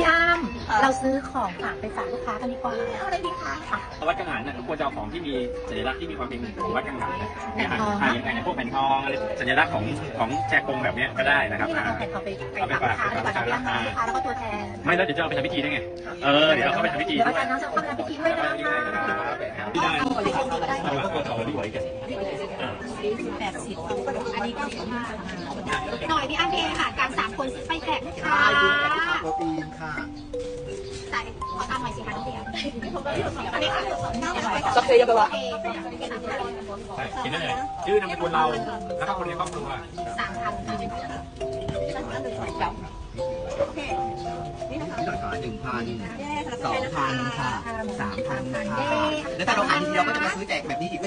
พี่อ้ำเราซื้อของฝากไปฝากลูกค้ากันดีกว่าเอาอะไรดีคะค่ะวัดกังหันน่ะควรจะเอาของที่มีสัญลักษณ์ที่มีความเป็นของวัดกังหันนะแผ่นทองอ่าอย่างไรพวกแผ่นทองอะไรสัญลักษณ์ของของแจกงแบบเนี้ยก็ได้นะครับนี่เราอ่าเอาแผ่นทองไปไปฝากลูกค้าดีกว่านะพี่อ้ำนะลูกค้าแล้วก็ตัวแทนไม่แล้วเดี๋ยวจะเอาไปทำพิธีได้ไงเออเดี๋ยวเราเข้าไปทำพิธีเดี๋ยวด้อาวยจารย์น้องจะเข้ามาทำพิธีด้วยนะคะที่ได้เอาไปชมดีก็ได้เอามาเอาดีไว้กันแปดสิบอั นนี้ก็สิบห้าหน่อยพี่อ้ำเองค่ะการสามคนซื้อไปแจกค่ะโปรตีนค่ะใส่ขอตามหน่อยสิคะน้องเดียวอันนี้ค่ะสักเดียวไปวะเอใช่กินได้เลยชื่อนามสกุลเราแล้วก็คนในครอบครัวสามพันค่ะนี่ราคาหนึ่งพันสองพันค่ะสามพันค่ะแล้วถ้าเราขายทีเดียวก็จะมาซื้อแจกแบบนี้อีก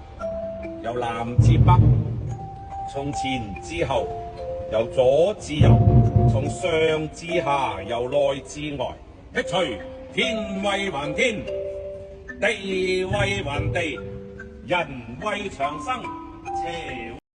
由南至北，从前至后，由左至右，从上至下，由内至外，剔除天威还天。地位還地，人为长生，邪